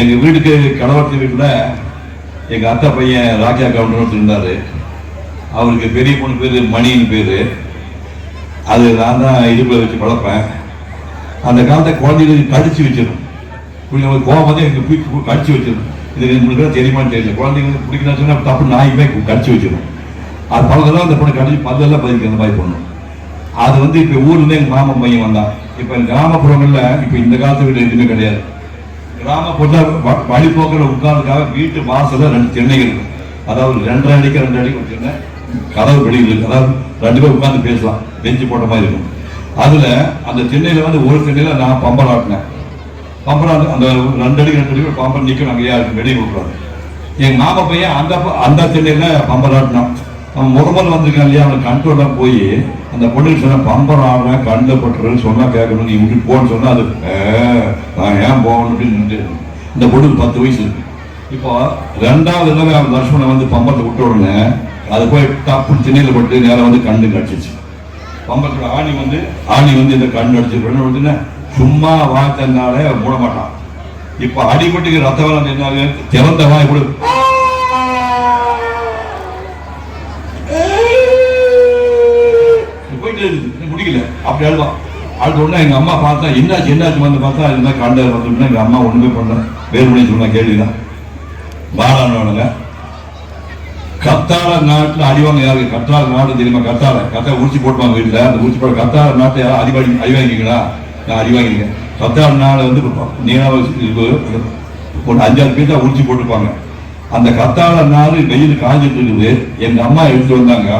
எங்கள் வீட்டுக்கு கடவுளத்து வீட்டில் எங்கள் அத்தை பையன் ராஜா கவுண்டர் இருந்தார். அவருக்கு பெரிய பொண்ணு பேர் மணின்னு பேர். அது நான் தான் இடுப்பில் வச்சு வளர்ப்பேன். அந்த காலத்தை குழந்தைகளுக்கு கடிச்சு வச்சிடும் பிள்ளைங்களுக்கு கோவம் வந்து எனக்கு போய் கடிச்சு வச்சிடும் இது உங்களுக்கு தெரியுமான்னு தெரியல. குழந்தைங்களுக்கு பிடிக்கணும்னு சொன்னால் தப்பு நாயுமே கடிச்சு வச்சிடும் அது பழகெல்லாம் அந்த பொண்ணு கடிச்சு பல்லெல்லாம் பதிக்க அந்த மாதிரி பண்ணும் அது வந்து இப்போ ஊர்லேருந்து எங்கள் மாமன் பையன் வந்தான். இப்போ கிராமப்புறங்களில் இப்போ இந்த காலத்து வீடு எதுவுமே கிடையாது. கிராமப்புறத்தில் வழிபோக்கில் உட்கார்ந்துக்காக வீட்டு வாசல ரெண்டு திண்ணைகள் இருக்கும் அதாவது ரெண்டரை அடிக்கு ரெண்டு அடிக்கு ஒரு திண்ணை கதவு வெளியில் இருக்கு. அதாவது ரெண்டு பேர் உட்காந்து பேசலாம். பெஞ்சு போட்ட மாதிரி இருக்கும். அதில் அந்த திண்ணையில் வந்து ஒரு திண்ணையில் நான் பம்பர் ஆட்டினேன். பம்பர் அந்த ரெண்டு அடிக்கு ரெண்டு அடிக்கு பம்பர் நிற்கணும் அங்கே இருக்கும். வெளியே கொடுக்குறாரு எங்கள் மாமா பையன் அந்த ப- அந்த திண்ணையில் பம்பர் ஆட்டினான். அவன் முதல் வந்திருக்கான் இல்லையா? அவனுக்கு கண்ட்ரோலாக போய் அந்த பொண்ணுக்கு சொன்ன பம்பர் ஆடுறேன் கண்ணில் பட்டுறேன்னு சொன்னா கேட்கணும். நீ இப்படி போன்னு சொன்னால் அது நான் ஏன் போகணும்? அப்படின்னு இந்த பொண்ணுக்கு பத்து வயசு இருக்கு. இப்போ ரெண்டாவது தடவை அவன் தர்ஷனை வந்து பம்பத்தை விட்ட உடனே அது போய் டப்பு திண்ணையில் பட்டு நேரம் வந்து கண்ணு கடிச்சிச்சு பம்பத்தோட ஆணி வந்து ஆணி வந்து இந்த கண்ணு அடிச்சு உடனே சும்மா வாய்த்தனாலே மூட மாட்டான். இப்போ அடிபட்டுக்கு ரத்த வரம் திறந்தவா திறந்த வாய் கூட போயிட்டு இருக்குது முடியல அப்படி அழுவான் அழுத உடனே எங்கள் அம்மா பார்த்தா என்னாச்சு என்னாச்சு? வந்து பார்த்தா இது மாதிரி கண்ட வந்து எங்கள் அம்மா ஒன்றுமே பண்ணல. வேறு பண்ணி சொன்ன கேள்விதான். பாலானவனுங்க கத்தார நாட்டில் அடிவாங்க யாருக்கு கத்தார நாடு தெரியுமா? கத்தார. கத்தாழ உரிச்சு போட்டுவாங்க வீட்டில். அந்த உரிச்சு போட கத்தாழ நாட்டில் யாரும் அடிவாடி அடி நான் அடி கத்தார நாளை நாடு வந்து நீங்களாக ஒரு அஞ்சாறு பேர் தான் உரிச்சு போட்டுப்பாங்க அந்த கத்தார நாடு வெயில் காஞ்சிட்டு இருக்குது. எங்கள் அம்மா எடுத்து வந்தாங்க.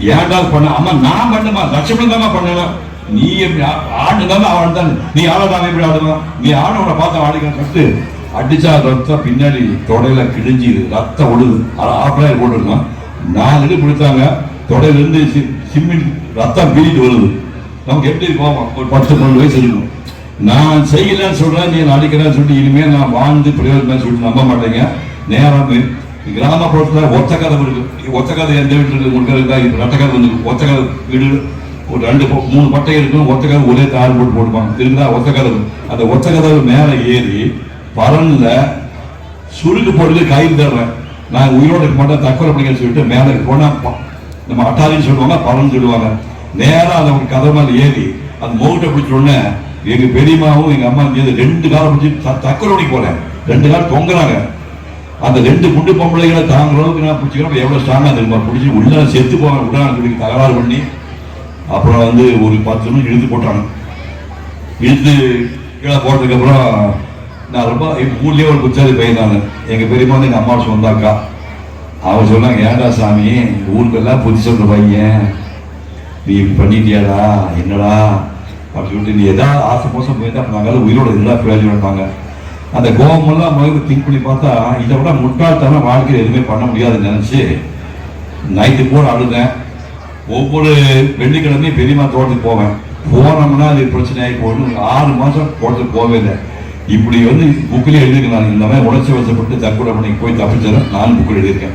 ஏன்டா பண்ண. அம்மா நான் பண்ணுமா? லட்சம் தாமா பண்ணலாம் நீ எப்படி ஆடு அவன் தான். நீ ஆடலாம் எப்படி ஆடுவான் நீ ஆடவனை பார்த்து ஆடுங்க சொல்லிட்டு அடிச்சா ரத்தம் பின்னாடி தொடையில கிழிஞ்சி ரத்தம் ஒழுது ஆஃப்லாயர் போட்டுருக்கான் நாலு அடி கொடுத்தாங்க. தொடையிலிருந்து இருந்து சி- ரத்தம் பீறிட்டு வருது. நமக்கு எப்படி இருக்கும் ஒரு பத்து பன்னெண்டு வயசு இருக்கும். நான் செய்யலன்னு சொல்றேன் நீ அடிக்கிறேன்னு சொல்லிட்டு இனிமேல் நான் வாழ்ந்து பிரயோஜனம் சொல்லிட்டு நம்ப மாட்டேங்க. நேரம் கிராமப்புறத்தில் ஒத்த கதை இருக்கு ஒத்த கதை எந்த வீட்டில் இருக்கு இருக்கா இது ரெட்ட கதை வந்து ஒத்த கதை வீடு ஒரு ரெண்டு மூணு பட்டை இருக்கும் ஒத்த கதை ஒரே தார் போட்டு போடுவாங்க இருந்தா ஒத்த கதை அந்த ஒத்த கதவு மேலே ஏறி பலன்ல சுருக்கு போட்டு கையில் தர்றேன் நான் உயிரோட இருக்க மாட்டேன் தற்கொலை அப்படிங்கிற சொல்லிட்டு மேலே போனால் நம்ம அட்டாரின்னு சொல்லுவாங்க பலன் சொல்லுவாங்க நேராக அந்த ஒரு கதை மேலே ஏறி அந்த முகட்டை பிடிச்ச உடனே எங்கள் பெரியம்மாவும் எங்கள் அம்மா ரெண்டு காலம் பிடிச்சி தக்கரை போனேன் ரெண்டு காலம் தொங்குறாங்க அந்த ரெண்டு குண்டு பொம்பளைகளை தாங்குற அளவுக்கு நான் பிடிச்சிக்கிறோம்? எவ்வளோ ஸ்ட்ராங்காக தெரியுமா? பிடிச்சி உள்ள செத்து போக உள்ள தகராறு பண்ணி அப்புறம் வந்து ஒரு பத்து நிமிஷம் இழுத்து போட்டாங்க. இழுத்து கீழே போட்டதுக்கப்புறம் நான் ரொம்ப ஊர்லேயே ஒரு புச்சாதி பையன் நான் எங்கள் பெரியம்மா வந்து எங்கள் அம்மா சொந்த அக்கா. சொன்னாங்க ஏன்டா சாமி ஊருக்கெல்லாம் புத்தி சொல்கிற பையன். நீ இப்படி பண்ணிட்டியாடா? என்னடா? அப்படின்னு சொல்லிட்டு நீ எதாவது ஆசை மோசம் போயிருந்தா அப்போ நாங்கள் உயிரோட இருந்தால் பிரயோஜனம் பண்ணாங்க அந்த கோபமெல்லாம் முதல்ல திங்க் பண்ணி பார்த்தா இதை விட முட்டாள்தனம் வாழ்க்கையில் எதுவுமே பண்ண முடியாதுன்னு நினச்சி நைட்டு கூட அழுதேன். ஒவ்வொரு வெள்ளிக்கிழமையும் பெரியம்மா தோட்டத்துக்கு போவேன். போனோம்னா அது பிரச்சனை ஆகி போகணும் ஆறு மாதம் தோட்டத்துக்கு போகவே இல்லை. இப்படி வந்து புக்கிலே எழுதிருக்கேன் நான் இந்த மாதிரி உணர்ச்சி வசப்பட்டு தற்கொலை பண்ணி போய் தப்பிச்சிடறேன் நான் புக்கில் எழுதியிருக்கேன்.